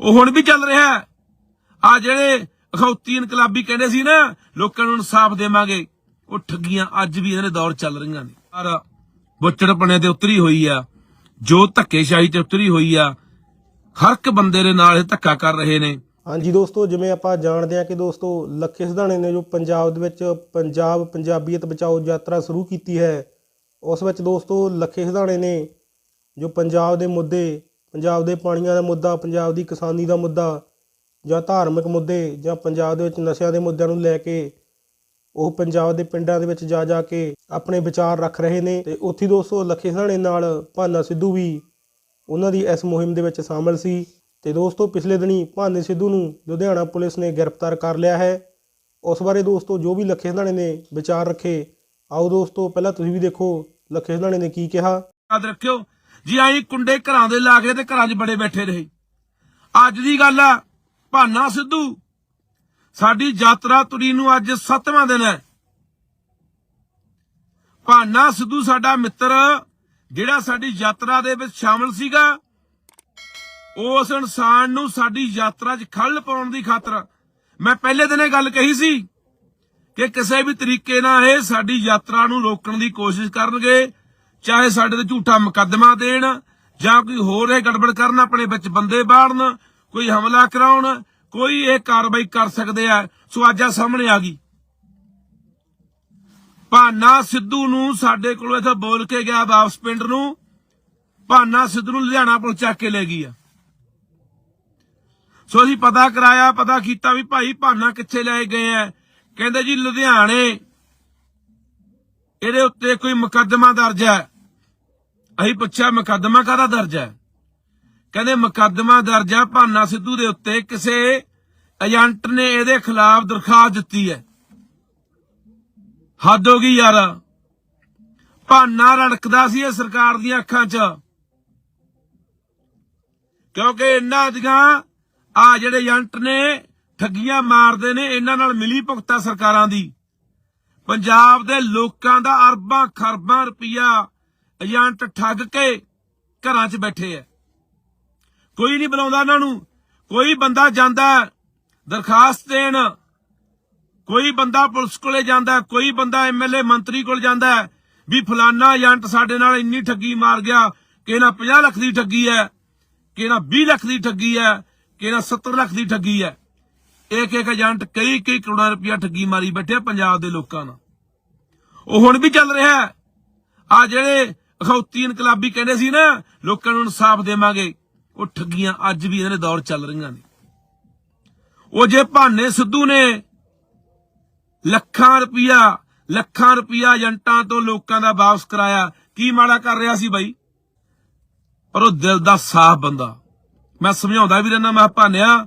ਉਹ ਹੁਣ ਵੀ ਚੱਲ ਰਿਹਾ ਆ ਜਿਹੜੇ ਅਖੌਤੀ ਇਨਕਲਾਬੀ ਕਹਿੰਦੇ ਸੀ ਨਾ, ਲੋਕਾਂ ਨੂੰ ਇਨਸਾਫ ਦੇਵਾਂਗੇ। ਉਹ ਠੱਗੀਆਂ ਅੱਜ ਵੀ ਇਹਨਾਂ ਦੇ ਦੌਰ ਚੱਲ ਰਹੀਆਂ ਨੇ। ਪਰ ਬੁੱਚੜਪਣੇ ਤੇ ਉਤਰੀ ਹੋਈ ਆ। ਜੋ ਧੱਕੇਸ਼ਾਹੀ ਤੇ ਉਤਰੀ ਹੋਈ ਆ, ਹਰ ਇੱਕ ਬੰਦੇ ਦੇ ਨਾਲ ਇਹ ਧੱਕਾ ਕਰ ਰਹੇ ਨੇ। ਹਾਂਜੀ ਦੋਸਤੋ, ਜਿਵੇਂ ਆਪਾਂ ਜਾਣਦੇ ਹਾਂ ਕਿ ਦੋਸਤੋ, ਲੱਖੇ ਸਿਧਾਣੇ ਨੇ ਜੋ ਪੰਜਾਬ ਦੇ ਵਿੱਚ ਪੰਜਾਬ, ਪੰਜਾਬੀਅਤ ਬਚਾਓ ਯਾਤਰਾ ਸ਼ੁਰੂ ਕੀਤੀ ਹੈ, ਉਸ ਵਿੱਚ ਦੋਸਤੋ, ਲੱਖੇ ਸਿਧਾਣੇ ਨੇ ਜੋ ਪੰਜਾਬ ਦੇ ਮੁੱਦੇ ਪੰਜਾਬ ਦੇ ਪਾਣੀਆਂ ਦਾ ਮੁੱਦਾ, ਪੰਜਾਬ ਦੀ ਕਿਸਾਨੀ ਦਾ ਮੁੱਦਾ ਜਾਂ ਧਾਰਮਿਕ ਮੁੱਦੇ ਜਾਂ ਪੰਜਾਬ ਦੇ ਵਿੱਚ ਨਸ਼ਿਆਂ ਦੇ ਮੁੱਦਿਆਂ ਨੂੰ ਲੈ ਕੇ ਉਹ ਪੰਜਾਬ ਦੇ ਪਿੰਡਾਂ ਦੇ ਵਿੱਚ ਜਾ ਜਾ ਕੇ ਆਪਣੇ ਵਿਚਾਰ ਰੱਖ ਰਹੇ ਨੇ ਤੇ ਉੱਥੇ ਦੋਸਤੋ ਲੱਖੇ ਸਿਧਾਣੇ ਨਾਲ ਭਾਨਾ ਸਿੱਧੂ ਵੀ ਉਹਨਾਂ ਦੀ ਇਸ ਮੁਹਿੰਮ ਦੇ ਵਿੱਚ ਸ਼ਾਮਲ ਸੀ ਤੇ ਦੋਸਤੋ ਪਿਛਲੇ ਦਿਨੀ ਭਾਨੇ ਸਿੱਧੂ ਨੂੰ ਲੁਧਿਆਣਾ ਪੁਲਿਸ ਨੇ ਗ੍ਰਿਫਤਾਰ ਕਰ ਲਿਆ ਹੈ। ਉਸ ਬਾਰੇ ਦੋਸਤੋ ਜੋ ਵੀ ਲੱਖੇ ਸਿਧਾਣੇ ਨੇ ਵਿਚਾਰ ਰੱਖੇ, ਆਓ ਦੋਸਤੋ ਪਹਿਲਾਂ ਤੁਸੀਂ ਵੀ ਦੇਖੋ ਲੱਖੇ ਸਿਧਾਣੇ ਨੇ ਕੀ ਕਿਹਾ। ਯਾਦ ਰੱਖਿਓ ਜੀ ਆਈ ਕੁੰਡੇ ਘਰਾਂ ਦੇ ਲਾ ਕੇ ਤੇ ਘਰਾਂ 'ਚ ਬੜੇ ਬੈਠੇ ਰਹੇ। ਅੱਜ ਦੀ ਗੱਲ ਆ, ਭਾਨਾ ਸਿੱਧੂ। ਸਾਡੀ ਯਾਤਰਾ ਤੁਰੀ ਨੂੰ ਅੱਜ 7ਵਾਂ ਦਿਨ ਹੈ। ਭਾਨਾ ਸਿੱਧੂ ਸਾਡਾ ਮਿੱਤਰ, ਜਿਹੜਾ ਸਾਡੀ ਯਾਤਰਾ ਦੇ ਵਿੱਚ ਸ਼ਾਮਲ ਸੀਗਾ, ਉਸ ਇਨਸਾਨ ਨੂੰ ਸਾਡੀ ਯਾਤਰਾ 'ਚ ਖੱਲ ਪਾਉਣ ਦੀ ਖਾਤਰ ਮੈਂ ਪਹਿਲੇ ਦਿਨ ਇਹ ਗੱਲ ਕਹੀ ਸੀ ਕਿ ਕਿਸੇ ਵੀ ਤਰੀਕੇ ਨਾਲ ਇਹ ਸਾਡੀ ਯਾਤਰਾ ਨੂੰ ਰੋਕਣ ਦੀ ਕੋਸ਼ਿਸ਼ ਕਰਨਗੇ। ਚਾਹੇ ਸਾਡੇ ਤੇ ਝੂਠਾ ਮੁਕੱਦਮਾ ਦੇਣ ਜਾਂ ਕੋਈ ਹੋਰ ਇਹ ਗੜਬੜ ਕਰਨ ਆਪਣੇ ਵਿੱਚ ਬੰਦੇ ਬਾੜਨ, ਕੋਈ ਹਮਲਾ ਕਰਾਉਣ, ਕੋਈ ਇਹ ਕਾਰਵਾਈ ਕਰ ਸਕਦੇ ਆ, ਸੋ ਅੱਜ ਆ ਸਾਹਮਣੇ ਆ ਗਈ। ਭਾਨਾ ਸਿੱਧੂ ਨੂੰ ਸਾਡੇ ਕੋਲੋਂ ਇਥੇ ਬੋਲ ਕੇ ਗਿਆ ਵਾਪਸ ਪਿੰਡ ਨੂੰ। ਭਾਨਾ ਸਿੱਧੂ ਨੂੰ ਲੁਧਿਆਣਾ ਪੁਲਿਸ ਚੱਕ ਕੇ ਲੈ ਗਈ ਆ। ਸੋ ਅਸੀਂ ਪਤਾ ਕਰਾਇਆ, ਪਤਾ ਕੀਤਾ ਵੀ ਭਾਈ ਭਾਨਾ ਕਿੱਥੇ ਲੈ ਗਏ ਆ। ਕਹਿੰਦੇ ਜੀ ਲੁਧਿਆਣੇ ਇਹਦੇ ਉੱਤੇ ਕੋਈ ਮੁਕੱਦਮਾ ਦਰਜ ਹੈ? ਅਸੀਂ ਪੁੱਛਿਆ, ਮੁਕੱਦਮਾ ਕਾਹਦਾ ਦਰਜ ਹੈ? ਕਹਿੰਦੇ ਮੁਕੱਦਮਾ ਦਰਜ ਹੈ ਭਾਨਾ ਸਿੱਧੂ ਦੇ ਉੱਤੇ ਕਿਸੇ ਏਜੰਟ ਨੇ ਇਹਦੇ ਖਿਲਾਫ ਦਰਖਾਸਤ ਦਿੱਤੀ ਹੈ। ਹੱਦ ਹੋ ਗਈ ਯਾਰ। ਭਾਨਾ ਰੜਕਦਾ ਸੀ ਇਹ ਸਰਕਾਰ ਦੀਆਂ ਅੱਖਾਂ 'ਚ। ਕਿਉਂਕਿ ਇਹਨਾਂ ਦੀਆਂ ਆ ਜਿਹੜੇ ਏਜੰਟ ਨੇ ਠੱਗੀਆਂ ਮਾਰਦੇ ਨੇ, ਇਹਨਾਂ ਨਾਲ ਮਿਲੀ ਭੁਗਤਾ ਸਰਕਾਰਾਂ ਦੀ। ਪੰਜਾਬ ਦੇ ਲੋਕਾਂ ਦਾ ਅਰਬਾਂ ਖਰਬਾਂ ਰੁਪਈਆ ਏਜੰਟ ਠੱਗ ਕੇ ਘਰਾਂ 'ਚ ਬੈਠੇ ਐ ਕੋਈ ਨਹੀਂ ਬੁਲਾਉਂਦਾ ਇਹਨਾਂ ਨੂੰ। ਕੋਈ ਬੰਦਾ ਜਾਂਦਾ ਦਰਖਾਸਤ ਦੇਣ। ਕੋਈ ਬੰਦਾ ਪੁਲਿਸ ਕੋਲੇ ਜਾਂਦਾ ਕੋਈ ਬੰਦਾ ਐਮਐਲਏ ਮੰਤਰੀ ਕੋਲ ਜਾਂਦਾ ਵੀ ਫਲਾਨਾ ਏਜੰਟ ਸਾਡੇ ਨਾਲ ਇੰਨੀ ਠੱਗੀ ਮਾਰ ਗਿਆ ਕਿ ਇਹਨਾਂ 50 ਲੱਖ ਦੀ ਠੱਗੀ ਹੈ, ਕਿ ਇਹਨਾਂ 20 ਲੱਖ ਦੀ ਠੱਗੀ ਹੈ, ਕਿ ਇਹਨਾਂ 70 ਲੱਖ ਦੀ ਠੱਗੀ ਹੈ। ਇੱਕ ਇੱਕ ਏਜੰਟ ਕਈ ਕਈ ਕਰੋੜਾਂ ਰੁਪਇਆ ਠੱਗੀ ਮਾਰੀ ਬੈਠੇ ਪੰਜਾਬ ਦੇ ਲੋਕਾਂ ਨਾਲ। ਉਹ ਹੁਣ ਵੀ ਚੱਲ ਰਿਹਾ ਆ ਜਿਹੜੇ ਅਖੌਤੀ ਇਨਕਲਾਬੀ ਕਹਿੰਦੇ ਸੀ ਨਾ, ਲੋਕਾਂ ਨੂੰ ਇਨਸਾਫ ਦੇਵਾਂਗੇ, ਉਹ ਠੱਗੀਆਂ ਅੱਜ ਵੀ ਇਹਨਾਂ ਦੇ ਦੌਰ ਚੱਲ ਰਹੀਆਂ ਨੇ। ਉਹ ਜੇ ਭਾਨੇ ਸਿੱਧੂ ਨੇ ਲੱਖਾਂ ਰੁਪਇਆ ਲੱਖਾਂ ਰੁਪਇਆ ਏਜੰਟਾਂ ਤੋਂ ਲੋਕਾਂ ਦਾ ਵਾਪਸ ਕਰਾਇਆ, ਕੀ ਮਾੜਾ ਕਰ ਰਿਹਾ ਸੀ ਬਾਈ? ਪਰ ਉਹ ਦਿਲ ਦਾ ਸਾਫ਼ ਬੰਦਾ। ਮੈਂ ਸਮਝਾਉਂਦਾ ਵੀ ਰਹਿਣਾ ਮੈਂ ਕਿਹਾ ਭਾਨਿਆ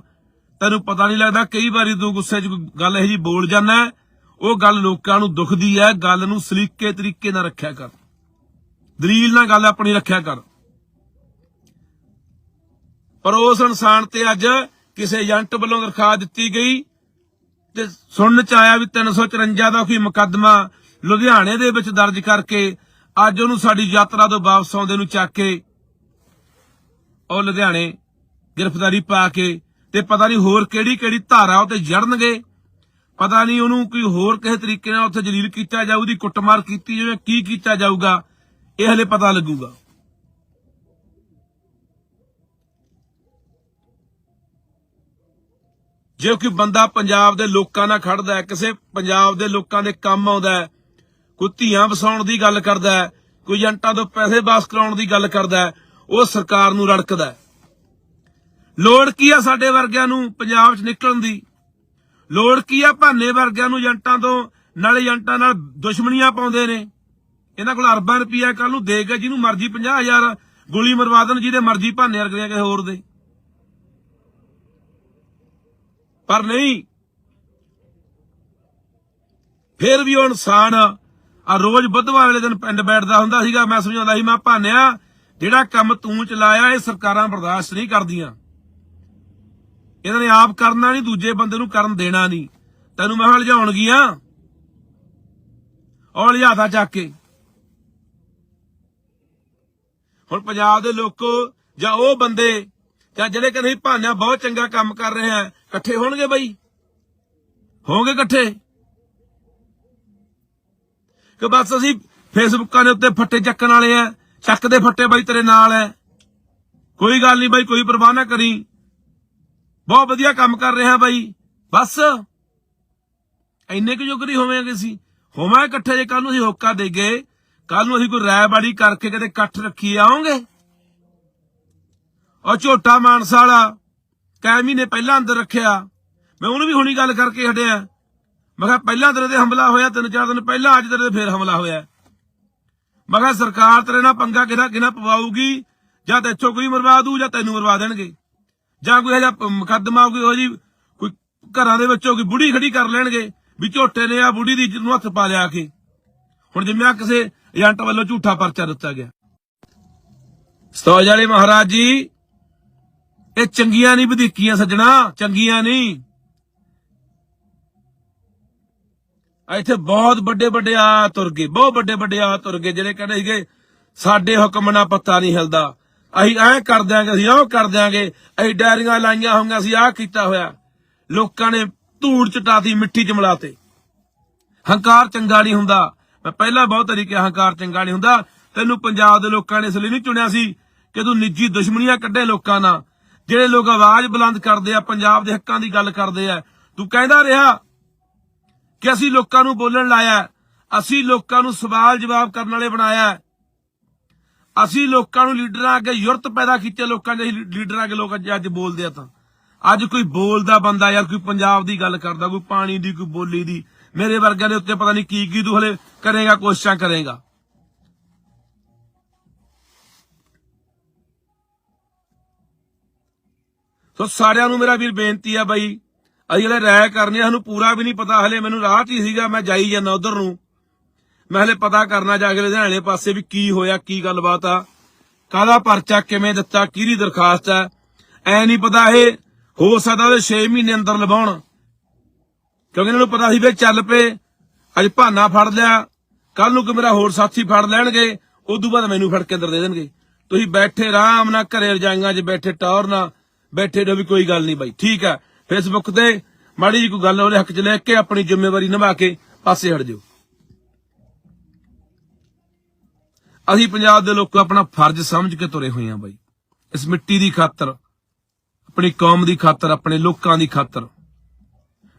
ਤੈਨੂੰ ਪਤਾ ਨਹੀਂ ਲੱਗਦਾ ਕਈ ਵਾਰੀ ਤੂੰ ਗੁੱਸੇ 'ਚ ਗੱਲ ਇਹ ਜੀ ਬੋਲ ਜਾਂਦਾ ਉਹ ਗੱਲ ਲੋਕਾਂ ਨੂੰ ਦੁਖਦੀ ਹੈ, ਗੱਲ ਨੂੰ ਸਲੀਕੇ ਤਰੀਕੇ ਨਾਲ ਰੱਖਿਆ ਕਰ। ਦਲੀਲ ਨਾਲ ਗੱਲ ਆਪਣੀ ਰੱਖਿਆ ਕਰ। ਪਰ ਉਸ ਇਨਸਾਨ ਤੇ ਅੱਜ ਕਿਸੇ ਏਜੰਟ ਵੱਲੋਂ ਦਰਖਾਸਤ ਦਿੱਤੀ ਗਈ ਤੇ ਸੁਣਨ ਚ ਆਇਆ ਵੀ 354 ਦਾ ਕੋਈ ਮੁਕੱਦਮਾ ਲੁਧਿਆਣੇ ਦੇ ਵਿੱਚ ਦਰਜ ਕਰਕੇ ਅੱਜ ਉਹਨੂੰ ਸਾਡੀ ਯਾਤਰਾ ਤੋਂ ਵਾਪਸ ਆਉਂਦੇ ਨੂੰ ਚੱਕ ਕੇ ਉਹ ਲੁਧਿਆਣੇ ਗ੍ਰਿਫਤਾਰੀ ਪਾ ਕੇ ਤੇ ਪਤਾ ਨਹੀਂ ਹੋਰ ਕਿਹੜੀ ਕਿਹੜੀ ਧਾਰਾ ਉਹ ਜੜਨਗੇ। ਪਤਾ ਨਹੀਂ ਉਹਨੂੰ ਕੋਈ ਹੋਰ ਕਿਸੇ ਤਰੀਕੇ ਨਾਲ ਉੱਥੇ ਜਲੀਲ ਕੀਤਾ ਜਾਊ, ਉਹਦੀ ਕੁੱਟਮਾਰ ਕੀਤੀ ਜਾਵੇ, ਕੀ ਕੀਤਾ ਜਾਊਗਾ, ਇਹ ਹਲੇ ਪਤਾ ਲੱਗੂਗਾ। ਜੇ ਕੋਈ ਬੰਦਾ ਪੰਜਾਬ ਦੇ ਲੋਕਾਂ ਨਾਲ ਖੜਦਾ ਹੈ, ਕਿਸੇ ਪੰਜਾਬ ਦੇ ਲੋਕਾਂ ਦੇ ਕੰਮ ਆਉਂਦਾ ਹੈ, ਕੋਈ ਧੀਆਂ ਵਸਾਉਣ ਦੀ ਗੱਲ ਕਰਦਾ ਹੈ, ਕੋਈ ਏਜੰਟਾਂ ਤੋਂ ਪੈਸੇ ਵਾਪਸ ਕਰਾਉਣ ਦੀ ਗੱਲ ਕਰਦਾ ਹੈ, ਉਹ ਸਰਕਾਰ ਨੂੰ ਰੜਕਦਾ ਹੈ। ਲੋੜ ਕੀ ਆ ਸਾਡੇ ਵਰਗਿਆਂ ਨੂੰ ਪੰਜਾਬ 'ਚ ਨਿਕਲਣ ਦੀ? ਲੋੜ ਕੀ ਆ ਭਾਨੇ ਵਰਗਿਆਂ ਨੂੰ ਏਜੰਟਾਂ ਤੋਂ ਨਾਲ ਏਜੰਟਾਂ ਨਾਲ ਦੁਸ਼ਮਣੀਆਂ ਪਾਉਂਦੇ ਨੇ? ਇਹਨਾਂ ਕੋਲ ਅਰਬਾਂ ਰੁਪਈਆ ਕੱਲ ਨੂੰ ਦੇ ਕੇ ਜਿਹਨੂੰ ਮਰਜ਼ੀ 50000 ਗੋਲੀ ਮਰਵਾ ਦੇਣ, ਜਿਹਦੇ ਮਰਜ਼ੀ ਭਾਨੇ ਵਰਗੇ ਕਿਸੇ ਹੋਰ ਦੇ। ਪਰ ਨਹੀਂ, ਫਿਰ ਵੀ ਉਹ ਇਨਸਾਨ ਆ। ਰੋਜ਼ ਬੁੱਧਵਾਰ ਵਾਲੇ ਦਿਨ ਪਿੰਡ ਬੈਠਦਾ ਹੁੰਦਾ ਸੀਗਾ, ਮੈਂ ਸਮਝਾਉਂਦਾ ਸੀ, ਮੈਂ ਭਾਨਿਆ, ਜਿਹੜਾ ਕੰਮ ਤੂੰ ਚਲਾਇਆ, ਇਹ ਸਰਕਾਰਾਂ ਬਰਦਾਸ਼ਤ ਨਹੀਂ ਕਰਦੀਆਂ। ਇਹਨਾਂ ਨੇ ਆਪ ਕਰਨਾ ਨਹੀਂ, ਦੂਜੇ ਬੰਦੇ ਨੂੰ ਕਰਨ ਦੇਣਾ ਨਹੀਂ। ਤੈਨੂੰ ਮੈਂ ਹਲਜਾਉਣਗੀਆਂ ਔਰ ਲਿਆਦਾ ਚੱਕ ਕੇ। ਹੁਣ ਪੰਜਾਬ ਦੇ ਲੋਕੋ ਜਾਂ ਉਹ ਬੰਦੇ ਜਾਂ ਜਿਹੜੇ ਕਹਿੰਦੇ ਭਾਨਿਆ ਬਹੁਤ ਚੰਗਾ ਕੰਮ ਕਰ ਰਹੇ ਆ, ਇਕੱਠੇ ਹੋਣਗੇ ਬਾਈ? ਹੋਣਗੇ ਇਕੱਠੇ? ਕਿ ਬਸ ਅਸੀਂ ਫੇਸਬੁੱਕਾਂ ਦੇ ਉੱਤੇ ਫੱਟੇ ਚੱਕਣ ਵਾਲੇ ਆ ਚੱਕ ਦੇ ਫੱਟੇ ਬਾਈ ਤੇਰੇ ਨਾਲ ਐ। ਕੋਈ ਗੱਲ ਨਹੀਂ ਬਾਈ, ਕੋਈ ਪਰਵਾਹ ਨਾ ਕਰੀ। ਬਹੁਤ ਵਧੀਆ ਕੰਮ ਕਰ ਰਿਹਾ ਬਾਈ। ਬਸ। ਇੰਨੇ ਕੁ ਜੋਗਰੀ ਹੋਵਾਂਗੇ ਅਸੀਂ। ਹੋਵਾਂ ਇਕੱਠੇ ਜੇ ਕੱਲ ਨੂੰ ਅਸੀਂ ਹੋਕਾ ਦੇ ਗਏ। ਕੱਲ ਨੂੰ ਅਸੀਂ ਕੋਈ ਰਾਇਬਾੜੀ ਕਰਕੇ ਕਿਤੇ ਇਕੱਠ ਰੱਖੀ ਆਉਂਗੇ। ਉਹ ਝੋਟਾ ਮਾਨਸਾ ਵਾਲਾ, ਕੈ ਮਹੀਨੇ ਪਹਿਲਾਂ ਅੰਦਰ ਰੱਖਿਆ। ਮੈਂ ਉਹਨੂੰ ਵੀ ਹੁਣੀ ਗੱਲ ਕਰਕੇ ਹਟਿਆ। ਮੈਂ ਕਿਹਾ ਪਹਿਲਾਂ ਤੇਰੇ ਤੇ ਹਮਲਾ ਹੋਇਆ, ਤਿੰਨ ਚਾਰ ਦਿਨ ਪਹਿਲਾਂ ਅੱਜ ਤੇਰੇ ਤੇ ਫੇਰ ਹਮਲਾ ਹੋਇਆ। ਮੈਂ ਕਿਹਾ ਸਰਕਾਰ ਤੇਰੇ ਨਾਲ ਪੰਗਾ ਕਿਹਦਾ ਕਿਹਨਾਂ ਪਵਾਉਗੀ ਜਾਂ ਤੇ ਇੱਥੋਂ ਕੋਈ ਮਰਵਾ ਦੂ ਜਾਂ ਤੈਨੂੰ ਮਰਵਾ ਦੇਣਗੇ। ਜਾਂ ਕੋਈ ਹਜਾ ਮੁਕੱਦਮਾ ਕੋਈ ਹੋ ਜੀ ਕੋਈ ਘਰਾਂ ਦੇ ਵਿੱਚੋਂ ਕੋਈ ਬੁੜੀ ਖੜੀ ਕਰ ਲੈਣਗੇ ਵੀ ਝੋਟੇ ਨੇ ਆ ਬੁੜੀ ਦੀ ਨੂੰ ਹੱਥ ਪਾ ਲਿਆ ਕੇ। ਹੁਣ ਜਿਵੇਂ ਆ ਕਿਸੇ ਏਜੰਟ ਵੱਲੋਂ ਝੂਠਾ ਪਰਚਾ ਦਿੱਤਾ ਗਿਆ। ਸਤੋਜ ਵਾਲੇ ਮਹਾਰਾਜ ਜੀ, ਇਹ ਚੰਗੀਆਂ ਨਹੀਂ ਵਧੀਕੀਆਂ ਸੱਜਣਾ, ਚੰਗੀਆਂ ਨਹੀਂ। ਇੱਥੇ ਬਹੁਤ ਵੱਡੇ ਵੱਡੇ ਆ ਤੁਰ ਗਏ, ਬਹੁਤ ਵੱਡੇ ਵੱਡੇ ਆ ਤੁਰ ਗਏ, ਜਿਹੜੇ ਕਹਿੰਦੇ ਸੀਗੇ, ਸਾਡੇ ਹੁਕਮ ਨਾਲ ਪੱਤਾ ਨਹੀਂ ਹਿਲਦਾ। ਅਸੀਂ ਐਂ ਕਰ ਦਿਆਂਗੇ, ਅਸੀਂ ਉਹ ਕਰ ਦਿਆਂਗੇ। ਅਸੀਂ ਡਾਇਰੀਆਂ ਲਾਈਆਂ ਹੋਈਆਂ, ਅਸੀਂ ਆਹ ਕੀਤਾ ਹੋਇਆ। ਲੋਕਾਂ ਨੇ ਧੂੜ ਚਟਾਤੀ ਮਿੱਟੀ ਚ ਮਿਲਾਤੇ। ਹੰਕਾਰ ਚੰਗਾ ਨਹੀਂ ਹੁੰਦਾ। ਮੈਂ ਪਹਿਲਾਂ ਬਹੁਤ ਵਾਰੀ ਹੰਕਾਰ ਚੰਗਾ ਨਹੀਂ ਹੁੰਦਾ। ਤੈਨੂੰ ਪੰਜਾਬ ਦੇ ਲੋਕਾਂ ਨੇ ਇਸ ਲਈ ਨਹੀਂ ਚੁਣਿਆ ਸੀ ਕਿ ਤੂੰ ਨਿੱਜੀ ਦੁਸ਼ਮਣੀਆਂ ਕੱਢੇ ਲੋਕਾਂ ਨਾਲ। ਜਿਹੜੇ ਲੋਕ ਆਵਾਜ਼ ਬੁਲੰਦ ਕਰਦੇ ਆ, ਪੰਜਾਬ ਦੇ ਹੱਕਾਂ ਦੀ ਗੱਲ ਕਰਦੇ ਆ। ਤੂੰ ਕਹਿੰਦਾ ਰਿਹਾ ਕਿ ਅਸੀਂ ਲੋਕਾਂ ਨੂੰ ਬੋਲਣ ਲਾਇਆ। ਅਸੀਂ ਲੋਕਾਂ ਨੂੰ ਸਵਾਲ ਜਵਾਬ ਕਰਨ ਵਾਲੇ ਬਣਾਇਆ। ਅਸੀਂ ਲੋਕਾਂ ਨੂੰ ਲੀਡਰਾਂ ਅੱਗੇ ਯੁਰਤ ਪੈਦਾ ਕੀਤੇ, ਲੋਕਾਂ ਦੇ ਲੀਡਰਾਂ ਅੱਗੇ ਲੋਕ ਅੱਜ ਬੋਲਦੇ ਆ ਤਾਂ। ਅੱਜ ਕੋਈ ਬੋਲਦਾ ਬੰਦਾ ਯਾਰ ਕੋਈ ਪੰਜਾਬ ਦੀ ਗੱਲ ਕਰਦਾ, ਕੋਈ ਪਾਣੀ ਦੀ, ਕੋਈ ਬੋਲੀ ਦੀ, ਮੇਰੇ ਵਰਗਿਆਂ ਦੇ ਉੱਤੇ ਪਤਾ ਨਹੀਂ ਕੀ ਕੀ ਤੂੰ ਹਲੇ ਕਰੇਗਾ, ਕੋਸ਼ਿਸ਼ਾਂ ਕਰੇਗਾ। ਸੋ ਸਾਰਿਆਂ ਨੂੰ ਮੇਰਾ ਵੀਰ ਬੇਨਤੀ ਆ ਬਾਈ, ਅਸੀਂ ਹਲੇ ਰਾਇ ਕਰਨੀ ਸਾਨੂੰ ਪੂਰਾ ਵੀ ਨਹੀਂ ਪਤਾ, ਹਲੇ ਮੈਨੂੰ ਰਾਹ 'ਚ ਹੀ ਸੀਗਾ, ਮੈਂ ਜਾਈ ਜਾਂਦਾ ਉਧਰ ਨੂੰ। ਮੈਂ ਹਲੇ ਪਤਾ ਕਰਨਾ ਜਾ ਕੇ ਲੁਧਿਆਣੇ ਪਾਸੇ ਵੀ ਕੀ ਹੋਇਆ, ਕੀ ਗੱਲਬਾਤ ਆ। ਕਾਹਦਾ ਪਰਚਾ, ਕਿਵੇਂ ਦਿੱਤਾ, ਕਿਹਦੀ ਦਰਖਾਸਤ ਹੈ ਐ ਨਹੀਂ ਪਤਾ ਇਹ ਹੋ ਸਕਦਾ ਉਹਦੇ 6 ਮਹੀਨੇ ਅੰਦਰ ਲਵਾਉਣ। ਕਿਉਂਕਿ ਇਹਨਾਂ ਨੂੰ ਪਤਾ ਸੀ ਵੀ ਚੱਲ ਪਏ, ਅੱਜ ਭਾਨਾ ਫੜ ਲਿਆ ਕੱਲ ਨੂੰ ਕਿ ਮੇਰਾ ਹੋਰ ਸਾਥੀ ਫੜ ਲੈਣਗੇ, ਉਦੋਂ ਬਾਅਦ ਮੈਨੂੰ ਫੜ ਕੇ ਅੰਦਰ ਦੇ ਦੇਣਗੇ। ਤੁਸੀਂ ਬੈਠੇ ਆਰਾਮ ਨਾਲ ਘਰੇ ਰਜਾਈਆਂ 'ਚ ਬੈਠੇ ਟੌਰ ਨਾਲ ਬੈਠੇ ਰਹੋ ਵੀ ਕੋਈ ਗੱਲ ਨਹੀਂ ਬਾਈ, ਠੀਕ ਹੈ ਫੇਸਬੁੱਕ ਤੇ ਮਾੜੀ ਜੀ ਕੋਈ ਗੱਲ ਉਹਦੇ ਹੱਕ 'ਚ ਲੈ ਕੇ ਆਪਣੀ ਜ਼ਿੰਮੇਵਾਰੀ ਨਿਭਾ ਕੇ ਪਾਸੇ ਹਟ ਜਾਓ। ਅਸੀਂ ਪੰਜਾਬ ਦੇ ਲੋਕ ਆਪਣਾ ਫਰਜ਼ ਸਮਝ ਕੇ ਤੁਰੇ ਹੋਏ ਹਾਂ ਬਾਈ। ਇਸ ਮਿੱਟੀ ਦੀ ਖਾਤਰ, ਆਪਣੀ ਕੌਮ ਦੀ ਖਾਤਰ, ਆਪਣੇ ਲੋਕਾਂ ਦੀ ਖਾਤਰ।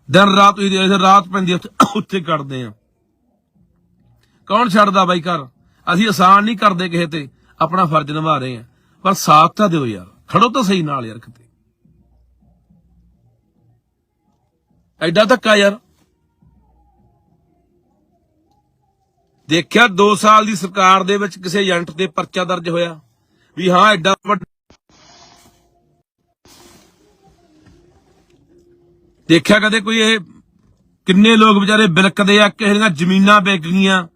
ਦਿਨ ਰਾਤ ਹੀ, ਰਾਤ ਪੈਂਦੀ ਉੱਥੇ ਉੱਥੇ ਕੱਢਦੇ ਆ ਕੌਣ ਛੱਡਦਾ ਬਾਈ ਘਰ? ਅਸੀਂ ਆਸਾਨ ਨਹੀਂ ਕਰਦੇ ਕਿਸੇ ਤੇ, ਆਪਣਾ ਫਰਜ਼ ਨਿਭਾ ਰਹੇ ਆ ਪਰ ਸਾਥ ਤਾਂ ਦਿਓ ਯਾਰ, ਖੜੋ ਤਾਂ ਸਹੀ ਨਾਲ ਯਾਰ ਕਿਤੇ। ਐਡਾ ਧੱਕਾ ਯਾਰ। ਦੇਖਿਆ 2 ਸਾਲ ਦੀ ਸਰਕਾਰ ਦੇ ਵਿੱਚ ਕਿਸੇ ਏਜੰਟ ਤੇ ਪਰਚਾ ਦਰਜ ਹੋਇਆ? ਵੀ ਹਾਂ, ਐਡਾ ਵੱਡਾ ਦੇਖਿਆ ਕਦੇ ਕੋਈ ਇਹ ਕਿੰਨੇ ਲੋਕ ਵਿਚਾਰੇ ਬਿਲਕਦੇ ਆ, ਕਿਸੇ ਦੀਆਂ ਜ਼ਮੀਨਾਂ ਵਿਕ ਗਈਆਂ,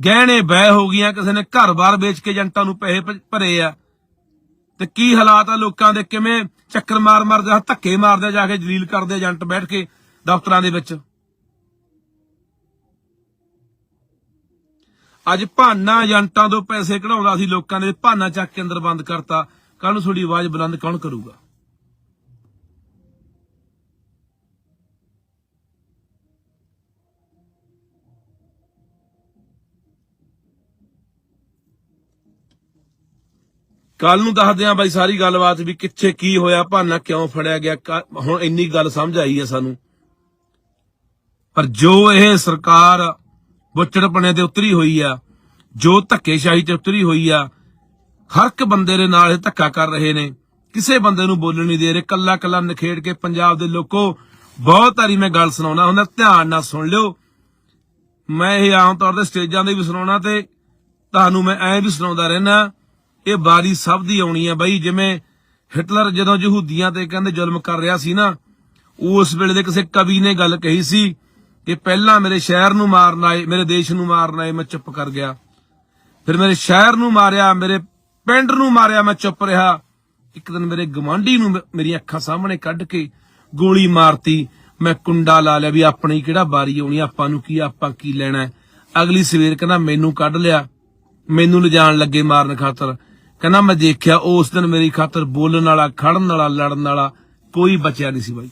ਗਹਿਣੇ ਬਹਿ ਹੋ ਗਈਆਂ, ਕਿਸੇ ਨੇ ਘਰ-ਬਾਰ ਵੇਚ ਕੇ ਏਜੰਟਾਂ ਨੂੰ ਪੈਸੇ ਭਰੇ ਆ? ਤੇ ਕੀ ਹਾਲਾਤ ਆ ਲੋਕਾਂ ਦੇ? ਕਿਵੇਂ ਚੱਕਰ ਮਾਰ ਮਾਰ ਧੱਕੇ ਮਾਰਦੇ ਜਾ ਕੇ ਜਲੀਲ ਕਰਦੇ ਏਜੰਟ ਬੈਠ ਕੇ ਦਫ਼ਤਰਾਂ ਦੇ ਵਿੱਚ? ਅੱਜ ਭਾਨਾ ਏਜੰਟਾਂ ਤੋਂ ਪੈਸੇ ਕਢਾਉਂਦਾ ਸੀ ਲੋਕਾਂ ਨੇ ਭਾਨਾ ਚੱਕ ਕੇ ਅੰਦਰ ਬੰਦ ਕਰਤਾ। ਕੱਲ ਨੂੰ ਤੁਹਾਡੀ ਆਵਾਜ਼ ਬੁਲੰਦ ਕੌਣ ਕਰੂਗਾ? ਕੱਲ ਨੂੰ ਦੱਸਦੇ ਆਂ ਬਾਈ ਸਾਰੀ ਗੱਲਬਾਤ ਵੀ ਕਿੱਥੇ ਕੀ ਹੋਇਆ, ਭਾਨਾ ਕਿਉਂ ਫੜਿਆ ਗਿਆ, ਕ- ਹੁਣ ਇੰਨੀ ਗੱਲ ਸਮਝ ਆਈ ਹੈ ਸਾਨੂੰ। ਪਰ ਜੋ ਇਹ ਸਰਕਾਰ ਬੁੱਚੜਪਣੇ ਤੇ ਉਤਰੀ ਹੋਈ ਆ, ਜੋ ਧੱਕੇਸ਼ਾਹੀ ਤੇ ਉਤਰੀ ਹੋਈ ਆ, ਹਰ ਇੱਕ ਬੰਦੇ ਦੇ ਨਾਲ ਇਹ ਧੱਕਾ ਕਰ ਰਹੇ ਨੇ। ਕਿਸੇ ਬੰਦੇ ਨੂੰ ਬੋਲਣ ਨਹੀਂ ਦੇ ਰਹੇ ਕੱਲਾ ਕੱਲਾ ਨਖੇੜ ਕੇ ਪੰਜਾਬ ਦੇ ਲੋਕੋ, ਬਹੁਤ ਵਾਰੀ ਮੈਂ ਗੱਲ ਸੁਣਾਉਣਾ ਹੁੰਦਾ ਧਿਆਨ ਨਾਲ ਸੁਣ ਲਿਓ। ਮੈਂ ਇਹ ਆਮ ਤੌਰ ਤੇ ਸਟੇਜਾਂ ਦੇ ਵੀ ਸੁਣਾਉਣਾ ਤੇ ਤੁਹਾਨੂੰ ਮੈਂ ਐਂ ਵੀ ਸੁਣਾਉਂਦਾ ਰਹਿਣਾ ਇਹ ਬਾਰੀ ਸਭ ਦੀ ਆਉਣੀ ਆ ਬਾਈ, ਜਿਵੇਂ ਹਿਟਲਰ ਜਦੋਂ ਯਹੂਦੀਆਂ ਤੇ ਕਹਿੰਦੇ ਜ਼ੁਲਮ ਕਰ ਰਿਹਾ ਸੀ ਨਾ, ਉਸ ਵੇਲੇ ਦੇ ਕਿਸੇ ਕਵੀ ਨੇ ਗੱਲ ਕਹੀ ਸੀ ਕਿ ਪਹਿਲਾਂ ਮੇਰੇ ਸ਼ਹਿਰ ਨੂੰ ਮਾਰਨ ਆਏ, ਮੇਰੇ ਦੇਸ਼ ਨੂੰ ਮਾਰਨ ਆਏ, ਮੈਂ ਚੁੱਪ ਕਰ ਗਿਆ। ਫਿਰ ਮੇਰੇ ਸ਼ਹਿਰ ਨੂੰ ਮਾਰਿਆ, ਮੇਰੇ ਪਿੰਡ ਨੂੰ ਮਾਰਿਆ, ਮੈਂ ਚੁੱਪ ਰਿਹਾ। ਇੱਕ ਦਿਨ ਮੇਰੇ ਗਵਾਂਢੀ ਨੂੰ ਮ- ਮੇਰੀਆਂ ਅੱਖਾਂ ਸਾਹਮਣੇ ਕੱਢ ਕੇ ਗੋਲੀ ਮਾਰਤੀ। ਮੈਂ ਕੁੰਡਾ ਲਾ ਲਿਆ ਵੀ ਆਪਣੀ ਕਿਹੜਾ ਬਾਰੀ ਆਉਣੀ, ਆਪਾਂ ਨੂੰ ਕੀ, ਆਪਾਂ ਕੀ ਲੈਣਾ ਅਗਲੀ ਸਵੇਰ ਕਹਿੰਦਾ, ਮੈਨੂੰ ਕੱਢ ਲਿਆ। ਮੈਨੂੰ ਲਿਜਾਣ ਲੱਗੇ ਮਾਰਨ ਖਾਤਰ। ਕਹਿੰਦਾ, ਮੈਂ ਦੇਖਿਆ ਉਸ ਦਿਨ ਮੇਰੀ ਖਾਤਰ ਬੋਲਣ ਵਾਲਾ, ਖੜਨ ਵਾਲਾ, ਲੜਨ ਵਾਲਾ ਕੋਈ ਬਚਿਆ ਨਹੀਂ ਸੀ ਬਾਈ।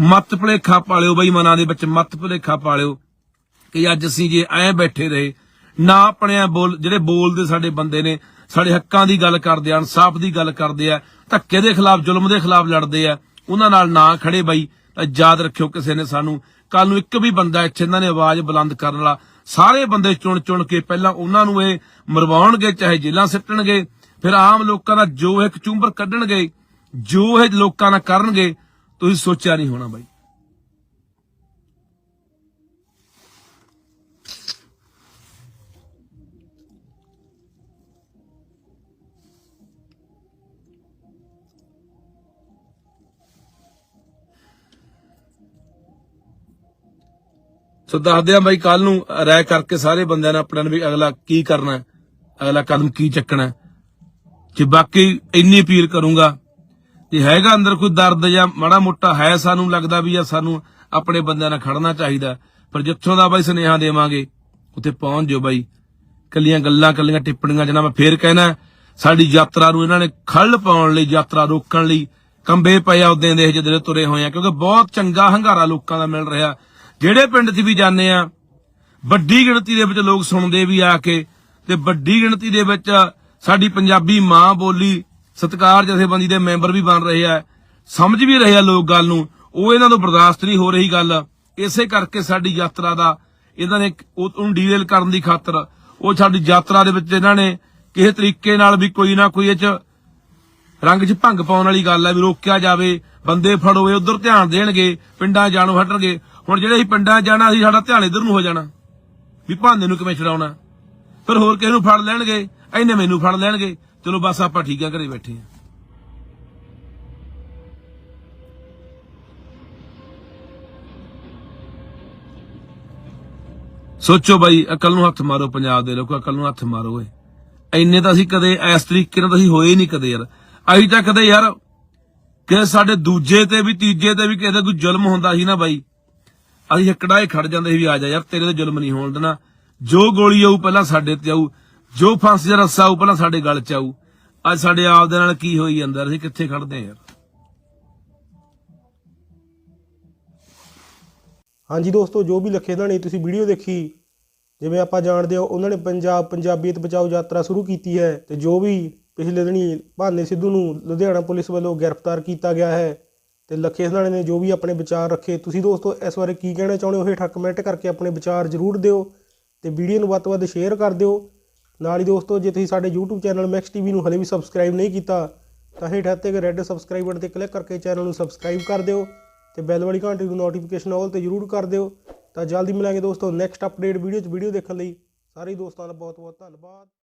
ਮਤ ਭੁਲੇਖਾ ਪਾਲਿਓ ਬਈ ਮਨਾਂ ਦੇ ਵਿੱਚ ਮਤ ਭੁਲੇਖਾ ਪਾਲਿਓ ਕਿ ਅੱਜ ਅਸੀਂ ਜੇ ਐ ਬੈਠੇ ਰਹੇ, ਨਾ ਆਪਣੇ ਬੋਲ, ਜਿਹੜੇ ਬੋਲਦੇ ਸਾਡੇ ਬੰਦੇ ਨੇ, ਸਾਡੇ ਹੱਕਾਂ ਦੀ ਗੱਲ ਕਰਦੇ ਆ ਇਨਸਾਫ ਦੀ ਗੱਲ ਕਰਦੇ ਆ, ਧੱਕੇ ਦੇ ਖਿਲਾਫ, ਜ਼ੁਲਮ ਦੇ ਖਿਲਾਫ ਲੜਦੇ ਆ, ਉਹਨਾਂ ਨਾਲ ਨਾ ਖੜੇ ਬਾਈ, ਤਾਂ ਯਾਦ ਰੱਖਿਓ ਕਿਸੇ ਨੇ ਸਾਨੂੰ ਕੱਲ ਨੂੰ ਇੱਕ ਵੀ ਬੰਦਾ ਇੱਥੇ ਇਹਨਾਂ ਨੇ ਆਵਾਜ਼ ਬੁਲੰਦ ਕਰਨ ਵਾਲਾ, ਸਾਰੇ ਬੰਦੇ ਚੁਣ ਚੁਣ ਕੇ ਪਹਿਲਾਂ ਉਹਨਾਂ ਨੂੰ ਇਹ ਮਰਵਾਉਣਗੇ, ਚਾਹੇ ਜੇਲਾਂ ਸਿੱਟਣਗੇ, ਫਿਰ ਆਮ ਲੋਕਾਂ ਦਾ ਜੋ ਇੱਕ ਚੁੰਬਰ ਕੱਢਣਗੇ ਜੋ ਇਹ ਲੋਕਾਂ ਨਾਲ ਕਰਨਗੇ ਤੁਸੀਂ ਸੋਚਿਆ ਨਹੀਂ ਹੋਣਾ ਬਾਈ। ਸੋ ਦੱਸਦੇ ਆ ਬਾਈ ਕੱਲ ਨੂੰ ਰਾਇ ਕਰਕੇ ਸਾਰੇ ਬੰਦਿਆਂ ਨੇ ਆਪਣਾ ਵੀ ਅਗਲਾ ਕੀ ਕਰਨਾ ਅਗਲਾ ਕਦਮ ਕੀ ਚੱਕਣਾ ਜੇ ਬਾਕੀ ਇੰਨੀ ਅਪੀਲ ਕਰੂੰਗਾ ਜੇ ਹੈਗਾ ਅੰਦਰ ਕੋਈ ਦਰਦ ਜਾਂ ਮਾੜਾ ਮੋਟਾ ਹੈ ਸਾਨੂੰ ਲੱਗਦਾ ਵੀ ਆ, ਸਾਨੂੰ ਆਪਣੇ ਬੰਦਿਆਂ ਨਾਲ ਖੜਨਾ ਚਾਹੀਦਾ ਪਰ ਜਿੱਥੋਂ ਦਾ ਬਾਈ ਸੁਨੇਹਾ ਦੇਵਾਂਗੇ, ਉੱਥੇ ਪਹੁੰਚ ਜਿਓ ਬਾਈ। ਕੱਲੀਆਂ ਗੱਲਾਂ ਕੱਲੀਆਂ ਟਿੱਪਣੀਆਂ ਜਨਾ ਮੈਂ ਫੇਰ ਕਹਿਣਾ ਸਾਡੀ ਯਾਤਰਾ ਨੂੰ ਇਹਨਾਂ ਨੇ ਖੱਲ ਪਾਉਣ ਲਈ, ਯਾਤਰਾ ਰੋਕਣ ਲਈ ਕੰਬੇ ਪਏ ਆ ਉਦੋਂ ਦੇ ਜਿਹੜੇ ਤੁਰੇ ਹੋਏ ਆ, ਕਿਉਂਕਿ ਬਹੁਤ ਚੰਗਾ ਹੰਗਾਰਾ ਲੋਕਾਂ ਦਾ ਮਿਲ ਰਿਹਾ। ਜਿਹੜੇ ਪਿੰਡ 'ਚ ਵੀ ਜਾਂਦੇ ਆ, ਵੱਡੀ ਗਿਣਤੀ ਦੇ ਵਿੱਚ ਲੋਕ ਸੁਣਦੇ ਵੀ ਆ ਕੇ, ਤੇ ਵੱਡੀ ਗਿਣਤੀ ਦੇ ਵਿੱਚ ਸਾਡੀ ਪੰਜਾਬੀ ਮਾਂ ਬੋਲੀ ਸਤਕਾਰ ਜਥੇਬੰਦੀ ਦੇ ਮੈਂਬਰ ਵੀ ਬਣ ਰਹੇ ਆ। ਸਮਝ ਵੀ ਰਹੇ ਆ ਲੋਕ ਗੱਲ ਨੂੰ। ਉਹ ਇਹਨਾਂ ਤੋਂ ਬਰਦਾਸ਼ਤ ਨਹੀਂ ਹੋ ਰਹੀ ਗੱਲ। ਇਸੇ ਕਰਕੇ ਸਾਡੀ ਯਾਤਰਾ ਦਾ ਇਹਨਾਂ ਨੇ ਉਹ- ਉਹਨੂੰ ਡੀਰੇਲ ਕਰਨ ਦੀ ਖਾਤਰ ਉਹ ਸਾਡੀ ਯਾਤਰਾ ਦੇ ਵਿੱਚ ਇਹਨਾਂ ਨੇ ਕਿਸੇ ਤਰੀਕੇ ਨਾਲ ਵੀ ਕੋਈ ਨਾ ਕੋਈ ਇਹ ਚ ਰੰਗ 'ਚ ਭੰਗ ਪਾਉਣ ਵਾਲੀ ਗੱਲ ਹੈ ਵੀ ਰੋਕਿਆ ਜਾਵੇ, ਬੰਦੇ ਫੜੋਏ ਉਧਰ ਧਿਆਨ ਦੇਣਗੇ, ਪਿੰਡਾਂ ਜਾਣੋ, ਹਟਣਗੇ। ਹੁਣ ਜਿਹੜੇ ਅਸੀਂ ਪਿੰਡਾਂ ਜਾਣਾ ਸੀ ਸਾਡਾ ਧਿਆਨ ਇਧਰ ਨੂੰ ਹੋ ਜਾਣਾ। ਵੀ ਭਾਂਦੇ ਨੂੰ ਕਿਵੇਂ ਛਡਾਉਣਾ? ਫਿਰ ਹੋਰ ਕਿਸੇ ਨੂੰ ਫੜ ਲੈਣਗੇ। ਐਨੇ ਮੈਨੂੰ ਫੜ ਲੈਣਗੇ। ਚਲੋ ਬਸ ਆਪਾਂ ਠੀਕ ਆ, ਘਰੇ ਬੈਠੇ ਆ। ਸੋਚੋ ਬਾਈ, ਅਕਲ ਨੂੰ ਹੱਥ ਮਾਰੋ ਪੰਜਾਬ ਦੇ ਲੋਕੋ, ਅਕਲ ਨੂੰ ਹੱਥ ਮਾਰੋ ਓਏ। ਐਨੇ ਤਾਂ ਅਸੀਂ ਕਦੇ ਇਸ ਤਰੀਕੇ ਨਾਲ ਤਾਂ ਅਸੀਂ ਹੋਏ ਨਹੀਂ ਕਦੇ ਯਾਰ। ਅਸੀਂ ਤਾਂ ਕਦੇ ਯਾਰ ਕਿ ਸਾਡੇ ਦੂਜੇ ਤੇ ਵੀ, ਤੀਜੇ ਤੇ ਵੀ ਕਿਸੇ ਦਾ ਕੋਈ ਜ਼ੁਲਮ ਹੁੰਦਾ ਸੀ ਨਾ ਬਾਈ। ਅਸੀਂ ਹੱਕੜਾਏ ਖੜ ਜਾਂਦੇ ਸੀ ਵੀ ਆ ਜਾ ਯਾਰ, ਤੇਰੇ ਤੇ ਜ਼ੁਲਮ ਨਹੀਂ ਹੋਣ ਦੇਣਾ। ਜੋ ਗੋਲੀ ਆਊ, ਪਹਿਲਾਂ ਸਾਡੇ ਤੇ ਆਊ। ਜੋ ਫਾਂਸੀ ਦਾ ਰੱਸਾ ਪਹਿਲਾਂ ਸਾਡੇ ਗਲ ਚ ਆਊ। ਅੱਜ ਸਾਡੇ ਆਪ ਦੇ ਨਾਲ ਕੀ ਹੋਈ ਜਾਂਦਾ, ਅਸੀਂ ਕਿੱਥੇ ਖੜਦੇ ਯਾਰ ਹਾਂਜੀ ਦੋਸਤੋ, ਜੋ ਵੀ ਲੱਖੇ ਨੇ, ਤੁਸੀਂ ਵੀਡੀਓ ਦੇਖੀ, ਜਿਵੇਂ ਆਪਾਂ ਜਾਣਦੇ ਹਾਂ, ਉਹਨਾਂ ਨੇ ਪੰਜਾਬ, ਪੰਜਾਬੀਅਤ ਬਚਾਓ ਯਾਤਰਾ ਸ਼ੁਰੂ ਕੀਤੀ ਹੈ ਤੇ ਜੋ ਵੀ ਪਿਛਲੇ ਦਿਨੀ ਭਾਨੇ ਸਿੱਧੂ ਨੂੰ ਲੁਧਿਆਣਾ ਪੁਲਿਸ ਵੱਲੋਂ ਗ੍ਰਿਫਤਾਰ ਕੀਤਾ ਗਿਆ ਹੈ ਤੇ ਲੱਖੇ ਹਦਾਣੇ ਨੇ ਜੋ ਵੀ ਆਪਣੇ ਵਿਚਾਰ ਰੱਖੇ, ਤੁਸੀਂ ਦੋਸਤੋ, ਇਸ ਬਾਰੇ ਕੀ ਕਹਿਣਾ ਚਾਹੁੰਦੇ ਹੋ? ਹੇਠਾਂ ਕਮੈਂਟ ਕਰਕੇ ਆਪਣੇ ਵਿਚਾਰ ਜ਼ਰੂਰ ਦਿਓ ਤੇ ਵੀਡੀਓ ਨੂੰ ਵੱਧ ਤੋਂ ਵੱਧ ਸ਼ੇਅਰ ਕਰ ਦਿਓ। ਨਾਲ ਹੀ ਦੋਸਤੋ, ਜੇ ਤੁਸੀਂ ਸਾਡੇ YouTube ਚੈਨਲ ਮੈਕਸ ਟੀਵੀ ਨੂੰ ਹਲੇ ਵੀ ਸਬਸਕ੍ਰਾਈਬ ਨਹੀਂ ਕੀਤਾ, ਤਾਂ ਹੇਠਾਂ ਤੇ ਰੈੱਡ ਸਬਸਕ੍ਰਾਈਬ ਬਟਨ ਤੇ ਕਲਿੱਕ ਕਰਕੇ ਚੈਨਲ ਨੂੰ ਸਬਸਕ੍ਰਾਈਬ ਕਰ ਦਿਓ ਤੇ ਬੈਲ ਵਾਲੀ ਘੰਟੀ ਨੂੰ ਨੋਟੀਫਿਕੇਸ਼ਨ ਆਲ ਤੇ ਜਰੂਰ ਕਰ ਦਿਓ। ਤਾਂ ਜਲਦੀ ਮਿਲਾਂਗੇ ਦੋਸਤੋ ਨੈਕਸਟ ਅਪਡੇਟ ਵੀਡੀਓ 'ਚ ਵੀਡੀਓ ਦੇਖਣ ਲਈ। ਸਾਰੇ ਦੋਸਤਾਂ ਦਾ ਬਹੁਤ ਬਹੁਤ ਧੰਨਵਾਦ।